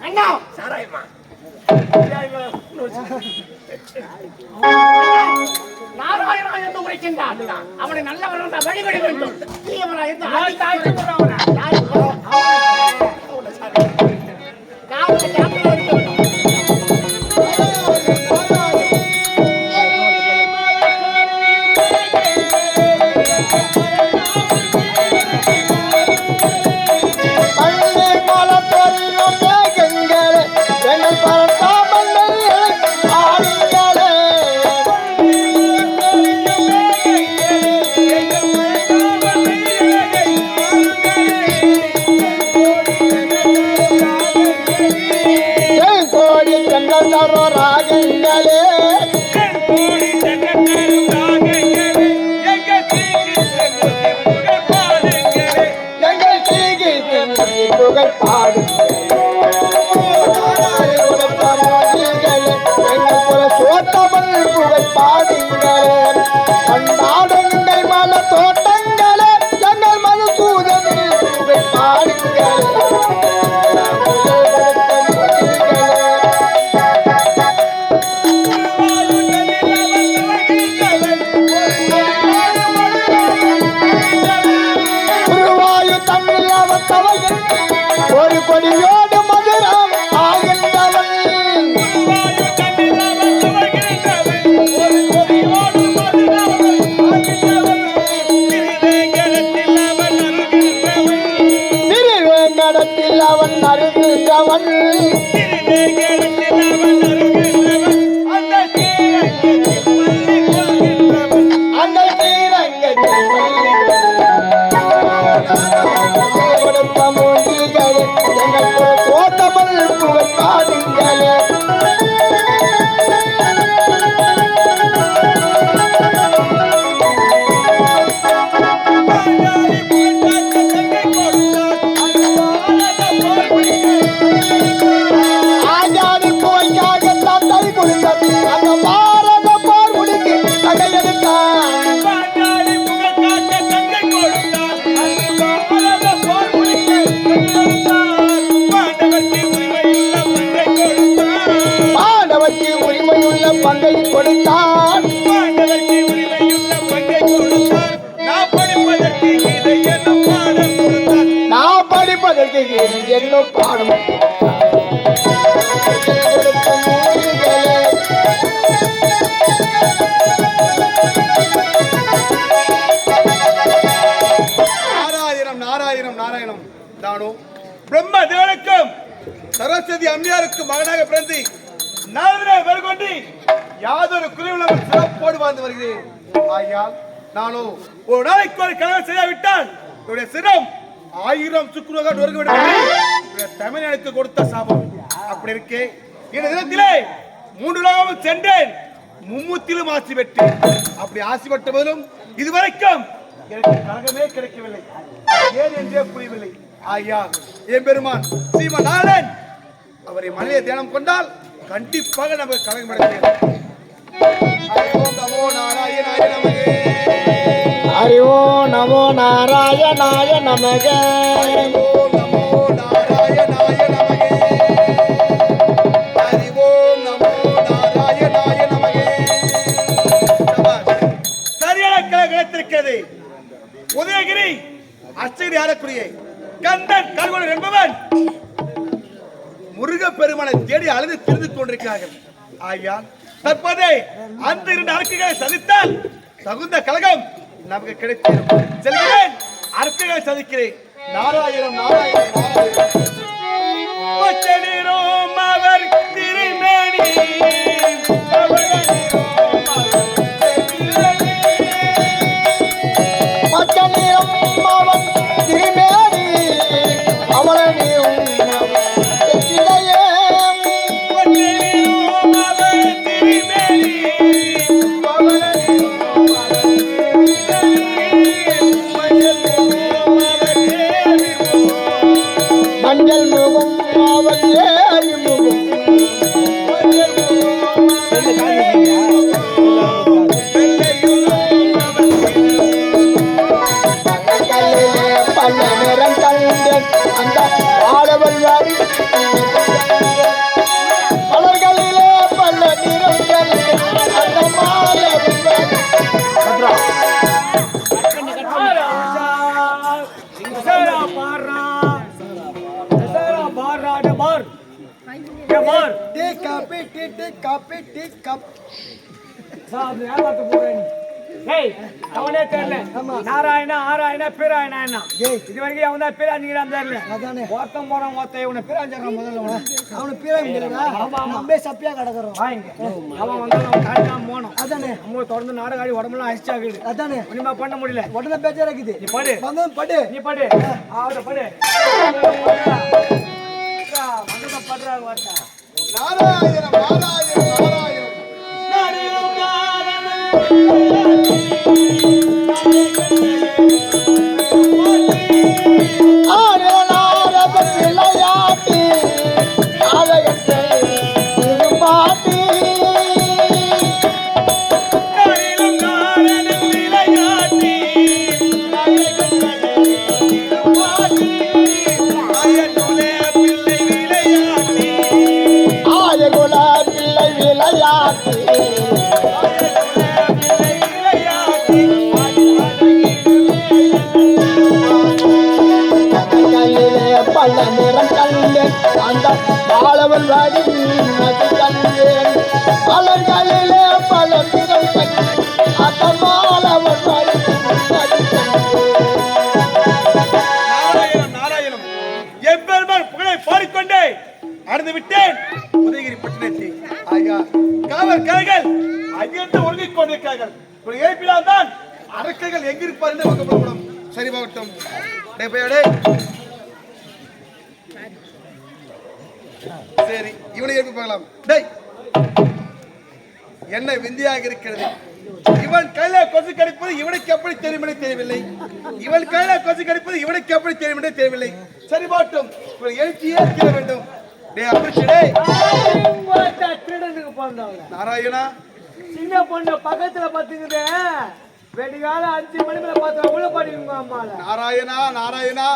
அண்ணா சாராயமா நாராயணா என்று உரைக்கின்றான் அவனை நல்லவன் வழிபட வேண்டும் தீயவனா என்று ஆழ்த்தாய்ச்சி போறவனா உரிமையுள்ள பங்கை கொடுத்தான் நான் படிப்பதற்கு என்னும் பாடம் கொடுத்த மூங்கிகளே நாராயணம் நாராயணம் நாராயணம். நானோ பிரம்ம தேவனுக்கும் சரஸ்வதி அம்மையாருக்கும் மகனாக பிறந்து நாரதனை வெறுகொண்டு யாதொரு குறைவில்லாமல் சிறப்போடு வாழ்ந்து வருகிறேன். ஆகையால் நானோ ஒரு நாளைக்கு ஒரு கனவு செய்யாவிட்டால் என்னுடைய சிரம் ஆயிரம் சுக்குருவாக நொறுங்க தமிழனுக்கு கொடுத்த சாபம் அப்படி இருக்கே. இந்த தினத்திலே மூன்று லோகமும் சென்றேன். மும்மூத்திலும் ஆசி பெற்றேன். அப்படி ஆசி பெற்ற போதிலும் இதுவரைக்கும் எனக்கு கழகமே கிடைக்கவில்லை. ஏன் என்றே புரியவில்லை. ஐயா என் பெருமான் சீமநாதன் அவரை மனித தியானம் கொண்டால் கண்டிப்பாக நமக்கு கழகம் கிடைக்கிறது ஹரிஓ நமோ நாராயணாய நமக ஹரி ஓம் நமோ நாராயணாய நமகே சரியான உதயகிரி அச்சகிரி ஆரக்குடியை. கந்தன் கல்வன் என்பவன் முருக பெருமானை தேடி அழுது திருந்து கொண்டிருக்கிறார்கள். ஆகையால் தற்போது அந்த இரண்டு அரக்குகளை சதித்தால் தகுந்த கழகம் நமக்கு கிடைத்தேன் செல்கிறேன் அரக்குகளை சதிக்கிறேன் நாராயணம் நாராயணம். நாராயணம் அவர் திருமேனி. ஏன் மோர் tea coffee tea tea coffee tea cup. சாப்பிடு ஏமாத்து போறேன்? ஏய் அவனே தெரியல. நாராயணா ஆராயணா பேராயணா. இது வரைக்கும் அவன் தான் பேரா நீங்க தெரியல. அதானே. ஒருத்தன் போறான் ஒருத்தன் இவனை பேராஞ்சாங்க முதல்ல அவனை. அவனுக்கு பீரா முடியல நம்ம சப்பியா கிடக்குறோம். வாங்க. அவன் வந்து அவன் காட்டா போனோம் அதானே. நம்ம தொடர்ந்து நாடகாடி உடம்புலாம் அழிச்சாகுது அதானே. ஒண்ணுமா பண்ண முடியல. உடனே பேஜாரா இருக்குது நீ படு. வந்ததும் படு. நீ படு. அவட படு. மண்டபம் படுறா வாட்டா நாராயணம் நாராயணம் நாராயணம். ஆடலாரத என்று தெரியவில்லை சரி பாட்டும். எழுச்சியே இருக்க வேண்டும் டே அபிஷ் டேய் திருடனுக்கு பிறந்தவங்க நாராயணா? சின்ன பொண்ணு பக்கத்துல பாத்துக்குது. வெடிகால அஞ்சு மணி மேல பார்த்து உள்ள படிக்குங்க அம்மால. நாராயணா நாராயணா.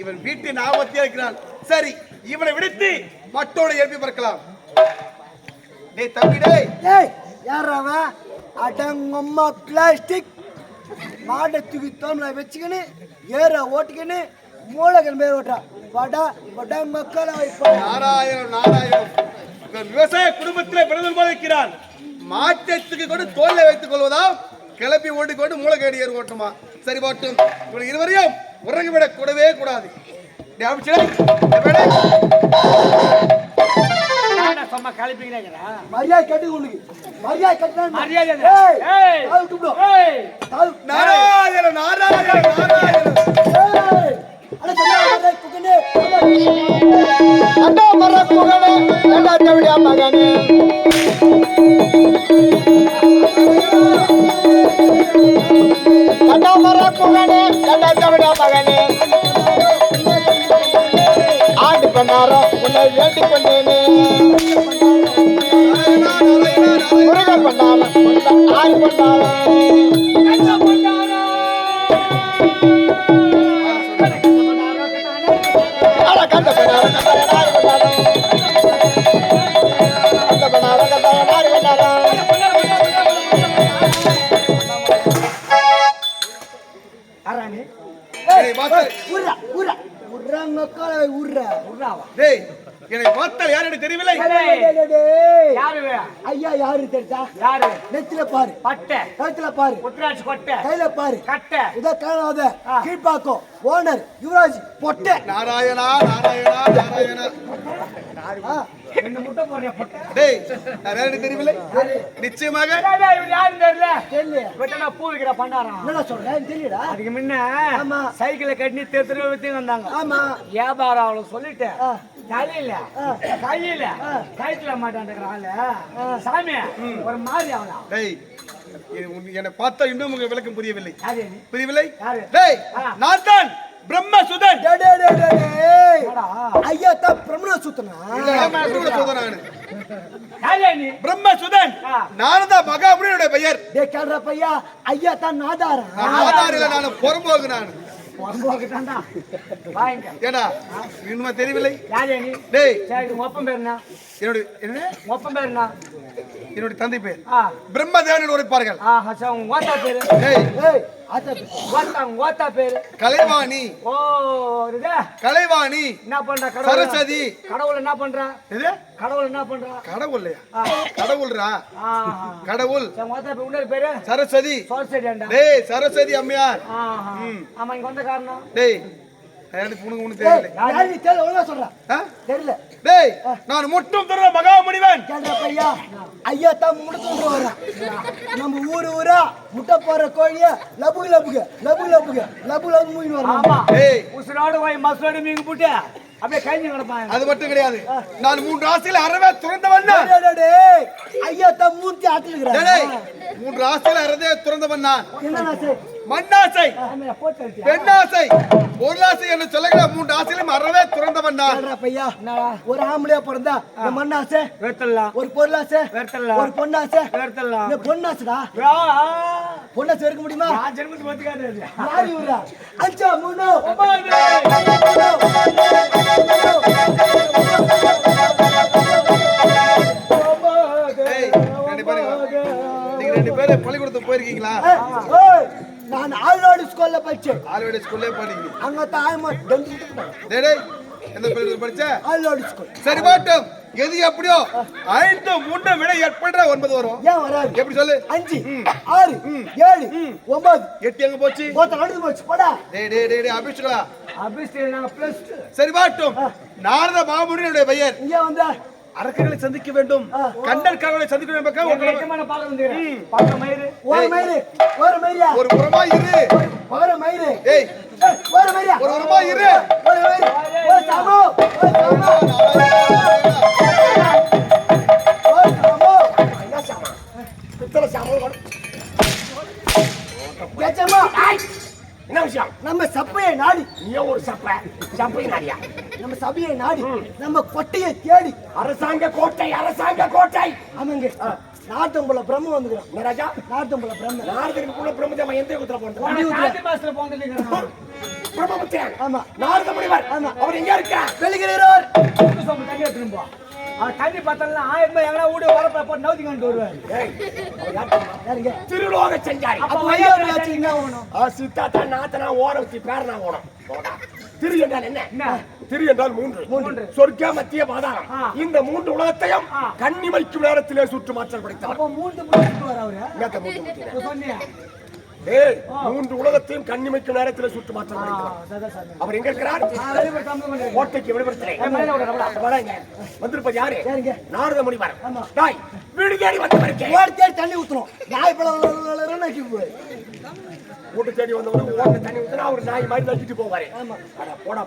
இவன் வீட்டின் ஆபத்தியா இருக்கிறான். சரி இவனை விடுத்து மட்டோட எழுப்பி பார்க்கலாம் டேய் தம்பி டேய். ஏய் யார் அவன் அடங்கம்மா பிளாஸ்டிக் மாடை தூக்கி தோம்ல வச்சுக்கின்னு ஏற ஓட்டிக்கின்னு மூலகன் பேர் ஓட்டுறா. வடா வடா மக்களை நாராயணம் நாராயணம் விவசாய குடும்பத்திலே பிறந்தது போல இருக்கிறான் மாற்றத்துக்கு கொண்டு தோல்ல வைத்துக் கொள்வதா கிளப்பி ஓட்டிக்கொண்டு மூலக்கேடி ஏறு ஓட்டுமா? சரி போட்டும். இவன் இருவரையும் உறங்கி விடக் கூடவே கூடாது. மரியாதை கட்டு உனக்கு மரியாதை கட்டினா மரியாதை இல்ல. ஏய் ஏய். அண்டா மர அண்டா தவிடியா மகனே அண்டா மர அண்டா தவிடியா மகனே ஆண்டு பண்ணாரோ உன்னை வேண்டிக் கொண்டேனே முருகன் பாரு. பட்டை. கழுத்துல பாரு. உத்ராட்சி கொட்டை. கையில பாரு. கட்டை. இத காணாத. கீழ்பாக்கம் ஓனர் யுவராஜ் பொட்டை. நாராயணா நாராயணா நாராயணா. நிச்சயமாக. சைக்கிளை கட்டி தெரு வந்தாங்க. ஆமா. வியாபாரம் அவளை சொல்லிட்டு ஆ. தலையில கையில கைத்துல மாட்டான்றாள் சாமி ஒரு மாதிரி உன்- என்னை பார்த்தா இன்னும் உங்களுக்கு விளக்கம் புரியவில்லை? புரியவில்லை? யாரு? டேய் ஆ. நான் தான் பிரம்மசுதன்? ஐயா தான் பிரம்மசுதன்? பிரம்மசுதன் தான் மகாபுரியோட பெயர். கேள்றா பையா ஐயா தான் நாதாரா நான் ஆதாரில நான். ஏடா இன்னுமா தெரியவில்லை? டேய். சரி, உன் ஒப்பம் பேர் என்ன? என்னுடைய என்ன? என்னுடைய தந்தை பேர். பிரம்மதேவன் உரைப்பார்கள் கலைவாணி. கலைவாணி. என்ன பண்ற கடவுள்? சரஸ்வதி. கடவுள் என்ன பண்றா? இது கடவுள் என்ன பண்றா? கடவுள்லையா? ஆ. கடவுள்ரா? கடவுள். பேர் சரஸ்வதி. சோல்சேடியாண்டா டேய் சரஸ்வதி அம்மையார். ஆமா இங்க வந்த காரணம்? டேய் நான் முட்டும் தர மகாமுனிவன். கேள்றா பையா. ஐயா தான் முடுத்துட்டு வர்றான் நம்ம ஊரு ஊரா முட்டை போடுற கோழிய லபுகு லபுகு லபுகு லபுகு லபு லபு மூணு ஏய் உசுரோடு போய் மசோடு மீன் போட்டு அப்படியே கழிஞ்சு கிடப்பாங்க. அது மட்டும் கிடையாது. நான் மூன்று ஆசையில் அறவே துறந்தவன். ஐயா தான் மூர்த்தி டேய், மூன்று ஆசையில் அறவே துறந்தவன் நான். மண்ணாசை? பெண்ணாசை. பொருளாசை என்று சொல்லுகிற மூன்று ஆசையிலும் அறவே துறந்தவன் பையா? ஒரு ஆம்பளையா பிறந்தா இந்த மண்ணாசை? வெறுத்தலாம் ஒரு பொருளாசை? வெறுத்தலாம் ஒரு பொண்ணாசை? வெறுத்தலாம் இந்த பொண்ணாசுடா. பொண்ணாசை இருக்க முடியுமா. யாரு இவரா? அஞ்சா மூணு. ஸ்கூல்ல படிச்சேன் ஆல்ரெடி ஸ்கூல்லே படிக்கிறீங்க அங்க தாயமா டேய், எந்த பள்ளிக்கூடத்தில் படிச்ச? ஆழ்வாடி ஸ்கூல். சரி பாட்டும். எது எப்படியோ ஐந்து மூன்று விட எட்பன்ற ஒன்பது வரும். ஏன் வராது? எப்படி சொல்லு? அஞ்சு ஆறு ஏழு ஒன்பது. எட்டு எங்க போச்சு? நடந்து போச்சு. போடா. டேய் டேய் டேய் டேய் அபிஷேகா. அபிஷேக் நாங்க two. சரி பாட்டும். நாரத மாமுனியுடைய பெயர். இங்க வந்தா. அரக்கர்களை சந்திக்க வேண்டும். கண்டர் கரவலை சந்திக்க வேண்டும். ஒரு மயிறு. ஒரு மயிரியா ஒரு புறமா இரு. ஒரு மயிறு ஏய் ஏய், ஒரு மயிரியா ஒரு புறமா இரு. ஒரு மயிறு ஒரு சாமோ ஒரு சாமோ. ஒரு சாமோ. என்ன சாமா? பித்தளை சாமா. கேச்சம்மா என்ன விஷயம்? நம்ம சப்பையை நாடி. நீ ஒரு சப்ப? சப்பை நாடியா? நம்ம சபையை நாடி. நம்ம கொட்டையை தேடி. அரசாங்க கோட்டை கோட்டை ஆமாங்க நாட்டம்புல பிரம்ம வந்துக்கிறோம். ராஜா? நாட்டம்புல பிரம்ம. நாரதனுக்கு கூட பிரம்மதேவன் எந்த யுகத்துல போனது. பிரம்மபுத்திரன் ஆமா. நாரத முனிவர். ஆமா. அவர் எங்க இருக்கா? வெளிகிறோர் உப்பு சோம்பு தண்ணி எடுத்துன்னு போ. அவர் தண்ணி பார்த்தா ஆயிரம் ரூபாய் எங்கன்னா வீடு வரப்ப போட்டு நவுத்தி கொண்டு வருவாரு. திருலோக செஞ்சாரி. அப்ப சித்தாத்தா நாத்தனா ஓரம் வச்சு பேரனா ஓடும். திரு என்றால் என்ன? திரு என்றால் மூன்று மூன்று. சொர்க்க மத்திய பாதாளம் ஆ. இந்த மூன்று உலகத்தையும். கண்ணிமைக்கும் நேரத்திலே சுற்று மாற்றல் படைத்தவர் அப்போ மூன்று மூன்று உலகத்தையும் கண்ணிமைக்கும் நேரத்திலே சரி, சரி. அவர் எங்க இருக்கிறார்? கோட்டைக்கு விடுபடுத்துறேன். வந்திருப்பது யாரு? நாரத முனிவர் ஆமா. டாய் வீடு தேடி வந்தவருக்கு. ஓடி தேடி தண்ணி ஊத்துறோம். நாய் பழம் தேடி வந்தவரு ஓட்ட தண்ணி ஊத்தினா அவர் நாய் மாதிரி நக்கிட்டு போவாரு. அட போடா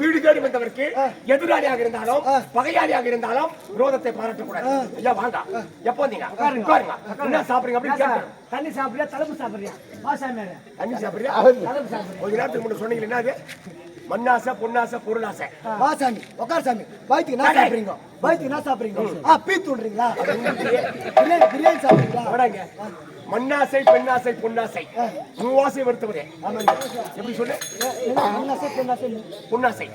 வீடு தேடி வந்தவருக்கு எதிராளியாக இருந்தாலும் பகையாளியாக இருந்தாலும் விரோதத்தை பாராட்டக்கூடாது. ஐயா வாங்க. எப்போ உட்காருங்க. என்ன சாப்பிடுறீங்க? அப்படின்னு தண்ணி தலைப்பு சாப்பிடுறியா? வாசாமியாரு தண்ணி சாப்பிடுறியா? தலைப்பு சாப்பிடுறியா? கொஞ்ச நேரத்துக்கு முன்ன சொன்னீங்க என்னது? மண்ணாசை பொன்னாசை பொருளாசை. வா சாமி உட்கார் சாமி. வயிற்றுக்கு என்ன சாப்பிடுறீங்க? வயிற்றுக்கு என்ன சாப்பிடுறீங்க? ஆ பீ தூண்டுறீங்களா பிரியாணி பிரியாணி சாப்பிடுறீங்களா? வடாங்க மண்ணாசை பெண்ணாசை பொன்னாசை. மூவாசை வருத்தவரே எப்படி சொல்லு? அண்ணாசை பொண்ணாசை? பொன்னாசை.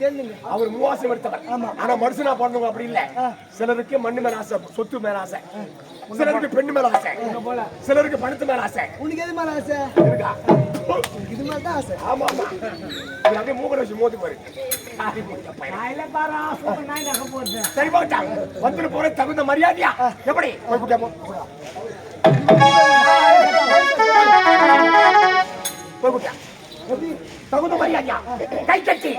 தெரிஞ்சுங்க அவர் மூவாசை வருத்தவர் ஆனா மனுஷனா பிறந்தவங்க அப்படி இல்ல. சிலருக்கு மண்ணு மேல ஆசை சொத்து மேல ஆசை. சிலருக்கு பெண்ணு மேல ஆசை. சிலருக்கு பணத்து மேல ஆசை. உனக்கு எது மேல ஆசை? இருக்கா? இது மேல தான் ஆசை. ஆமா ஆமா. அப்படியே மூக்க வச்சு மோதி பாரு. சரி போட்டா. வந்துட்டு போற தகுந்த மரியாதையா? எப்படி? போய் கூட்டியா போ போய் கூட்டியா தகுந்த மரியாதையா கை கட்டி.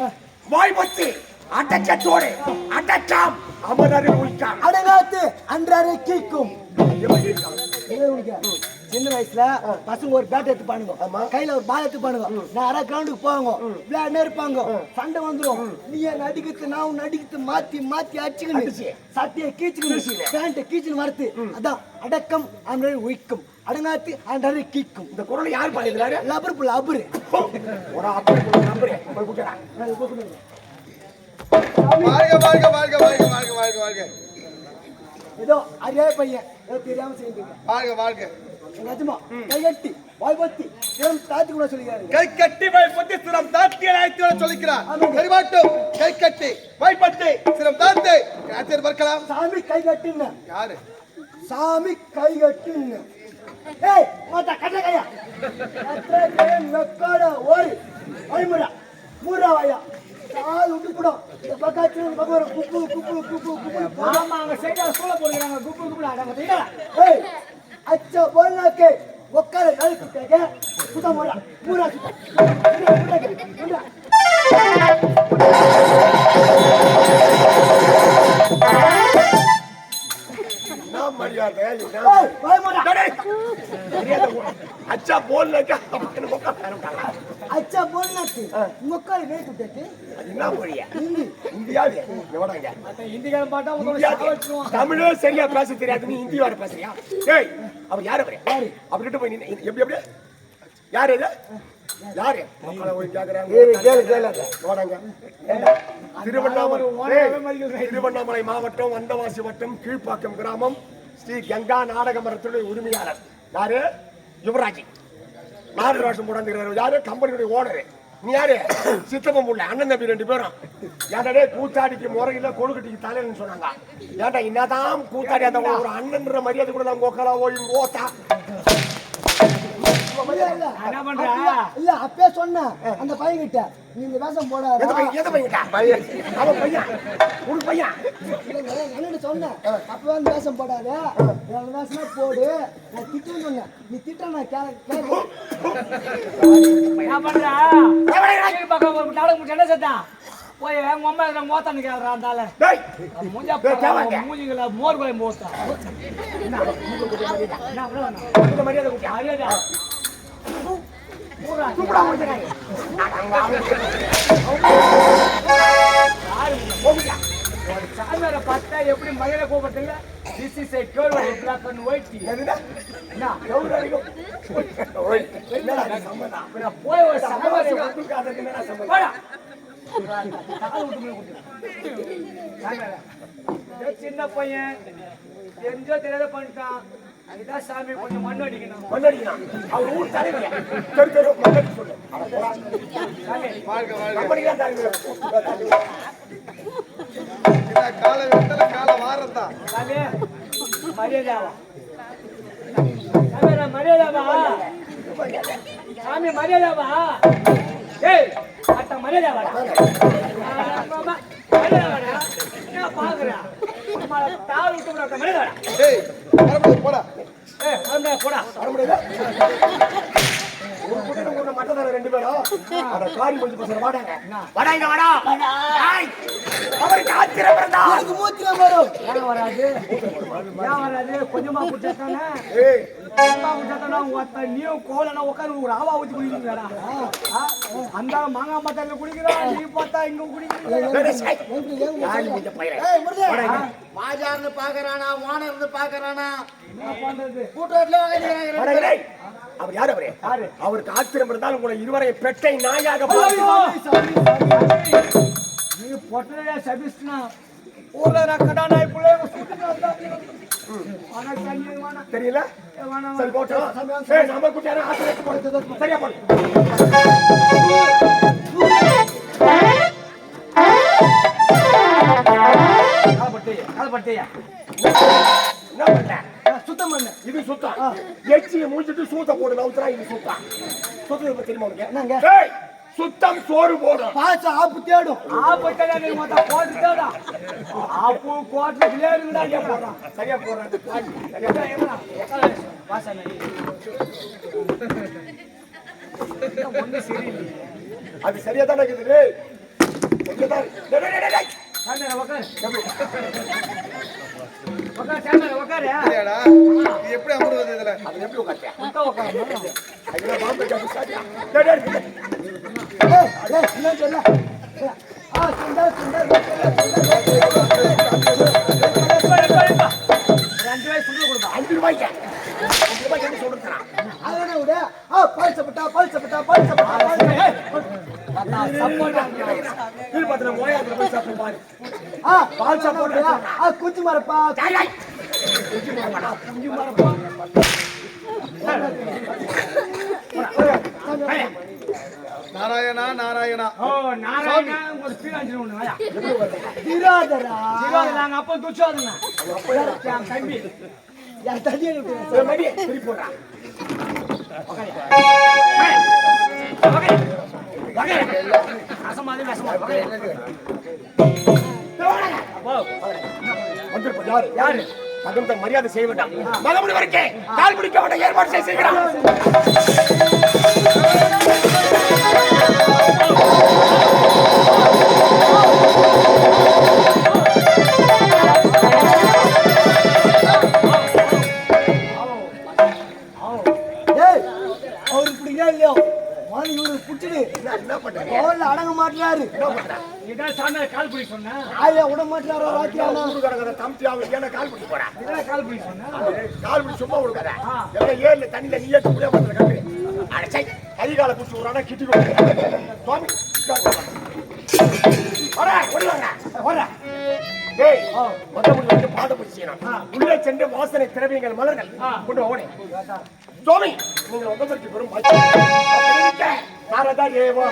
வாய் வச்சு அடச்சத்தோடு அடச்சாம். அமரரில் உயிக்காம் அடங்காத்து அன்றாரை கேட்கும். சின்ன வயசுல பசங்க ஒரு பேட் எடுத்து பானுங்க கையில ஒரு பால் எடுத்து பானுங்க நேரா கிரவுண்டுக்கு போவாங்க. விளையாடுனே இருப்பாங்க. சண்டை வந்துரும். நீ என்ன அடிக்கிறது நான் உன்னை அடிக்கிறது மாத்தி மாத்தி அடிச்சுக்கணும் சட்டையை கீச்சுக்கணும் பேண்ட்டை கீச்சுன்னு வரது அதான் அடக்கம் அன்றாரை உயிக்கும் அடங்காத்து அன்றாரை கீக்கும். இந்த குரல் யார் பாடுகிறாரு லபர் புள்ள அபுரு. ஒரு போய் கூட்டியா வாழ்க வாழ்க வாழ்க வாழ்க வாழ்க வாழ்க வாழ்க. ஏதோ அறியாத பையன். ஏதோ தெரியாம செய்யுங்க வாழ்க வாழ்க. நிஜமா கைகட்டி வாய் பத்தி திறம் தாத்தி கூட சொல்லிக்கிறாரு. கை கட்டி வைப்பத்தி சிரம் தாத்தி அழைத்து சொல்லிக்கிறார். பெருமாட்டும் கை கட்டி வைப்பத்தி சிரம் தாத்தி. யாச்சர் பார்க்கலாம் சாமி கை கட்டின்னு யாரு? சாமி கை கட்டுங்க ஏய் மாத்தா கட்ட கையா? கட்ட நக்காட ஓடி. ஐமுடா மூடா வாயா. கால் விட்டு போடும் இந்த பக்கத்துல இந்த பக்கம். குப்பு குப்பு குப்பு குப்பு. ஆமா அங்க சைடா சூழ போடுறாங்க குப்பு குப்பு அடங்க. பாத்தீங்களா ஏய் சுத்தா மூடா என்ன மரியாதை என்ன ஏய் பயமாடா டேய், மரியாதை கொடு. அச்சா போல்னாக்கா ஒக்கார வேட்டு அது என்ன மொழியா ஹிந்தி இந்தியாவே. எவடாங்க? இந்திக்காரன் பாட்டா தமிழே சரியா பேச தெரியாது. நீ ஹிந்தி வேற பேசுறியா? ஏய் அவர் யாரு? அவரு யாரு? அவர்கிட்ட போய் நின்னு எப்படி எப்படி? யாரு இது? யாரு? மக்களை போய் திருவண்ணாமலை திருவண்ணாமலை மாவட்டம் வந்தவாசி வட்டம் கீழ்ப்பாக்கம் கிராமம் ஸ்ரீ கங்கா நாடக மரத்துடைய உரிமையாளர். யாரு? யுவராஜ். நாலு வருஷம் முடங்குறாரு யாரு? கம்பெனியுடைய ஓனரு. நீ யாரு? சித்தப்பம் புள்ள அண்ணன் தம்பி ரெண்டு பேரும். ஏன்டா கூத்தாடிக்கு முறையில கொழுக்கட்டிக்கு தலைன்னு சொன்னாங்க. ஏன்டா என்னதான் கூத்தாடி அந்த ஒரு அண்ணன்ற மரியாதை கூட தான் கோக்கலா ஓய் ஓத்தா இல்ல என்ன பண்ற? இல்ல அப்பே சொன்ன அந்த பையன் கிட்ட நீங்க வேஷம் போடாத எந்த பையன்? எந்த பையன்டா? பையன். அவன் பையன். உன் பையன். என்னன்னு சொன்னேன். அப்ப வந்து வேஷம் போடாத. என் வேஷமா போடு. நான் திட்டுன்னு சொன்னேன். நீ திட்ட நான் கே என்ன பண்ற? பக்கம் ஒரு என்ன செத்தான் போய் உங்க அம்மா இருக்கிற மோத்தான்னு கேக்குறான் அந்த ஆளு டேய் மூஞ்சா. மூஞ்சிங்கள மோர் கோயம் இந்த மரியாதை மரியாதை. முடிஞ்சாங்க சாமியாரை பார்த்தா எப்படி மயில கூப்பிட்டுங்க this is a girl black and white என்ன போய் ஒரு சின்ன பையன். தெரிஞ்சோ தெரியாத பண்ணிட்டான் அதுதான் சாமி கொஞ்சம் மண் அடிக்கணும். மண்ணடிக்கிறான் அவர் ஊர் தலைவர். தெரு தெரு சொல்லு. தலைவர் கால வெட்டல கால வாரத்தான் மரியாதாவா சாமி மரியாதாவா சாமி மரியாதாவா ஏய் அத்த மரியாதாவாடா ஆமா, மரியாதாவாடா என்ன பாக்குறா தாள் விட்டு டேய் வரக்கூடாது, போடா. ஏய் வந்தா போடா. வர முடியல ஒரு கூட்டம் கூட மட்டதான ரெண்டு பேரும் அட காரி கொஞ்சம் பசங்க வாடாங்க வாடா இங்க வாடா. டேய், அவருக்கு ஆத்திரம் அதுக்கு மூத்திரம் வரும் வராது. ஏன் வராது. கொஞ்சமா ஏய் நீயும் கோலனா உட்காந்து ஒரு ஆவா ஊத்தி குடிக்கிறீங்களா அந்த மாங்காய் மத்தால குடிக்கிறா நீ பார்த்தா இங்க குடிக்கிறீங்க மாஜார்னு பாக்குறானா வானம் இருந்து பாக்குறானா என்ன பண்றது கூட்டத்துல அவர் யார் யாரு? அவருக்கு ஆத்திரம் இருந்தால் உங்களை இருவரை பெட்டை நாயாக ஐயோ! பார்த்து நீ பொட்டலையா சபிஸ்னா ஊர்ல ரக்கடா சுத்திட்டு வந்தாங்க ஆனா தண்ணி வேணாம் தெரியல? சரி போட்டோம் நம்ம குட்டியார ஆத்திரம் போடுறது சரியா போடு. கால்பட்டியா கால்பட்டியா என்ன பண்ண? சுத்தம் பண்ண. இது சுத்தம். எச்சியை முடிச்சிட்டு சூத்த போடு நவுத்துறா இது சுத்தம். சுத்தம் தெரியுமா உனக்கு? என்னங்க? சுத்தம் சோறு போடும். பாச ஆப்பு தேடும் ஆப்பட்டா நீ மொத்த போட்டுட்டா ஆப்பு கோட்டை கிளியருங்கடா கேக்குறா சரியா போடுறது சரியா வாசனை ஒண்ணு சரியில்லை. அது சரியா தானே இருக்குது தான். எப்படி அமர்வது இதுல? எப்படி உட்கார்த்தியா? உட்கா உட்காரு அதுக்கு ஆ ரெண்டு அஞ்சு போய் ஆ பால் ஆ மரப்பா டேய், டேய். நாராயணா. ஓ நாராயணா ஒண்ணு திராதரா நாங்க அப்பா தம்பி. திருப்பி உக்காரு. வந்திருப்போம் யாரு? யாரு? தகுந்த மரியாதை செய்ய வேண்டாம். மகமுடி வரைக்கே கால் பிடிக்க வேண்டாம் ஏற்பாடு செய்ய செய்கிறான். அடங்க மாட்டாரு கால் சொன்னேன் ஆயா விட மாட்டாரோ ராத்திரி தம்பி அவன் ஏன்னா கால் பிடிக்க போறா? கால் பிடி சொன்னேன் கால் பிடி சும்மா கொடுக்காத ஏழு தண்ணியில நீ ஏற்ற முடியாம பண்ற கம்பி அடைச்சை கை கால பிடிச்சி விடுறானா கிட்டி சுவாமி வர. ஓடி வாங்க வர டேய் மொத்தமுடி வந்து பாத பிடிச்சிக்கணும் உள்ளே சென்று வாசனை திரவியங்கள் மலர்கள் கொண்டு ஓடி சுவாமி நீங்கள் பெரும். அப்படி இருக்க, நாரதா ஏவா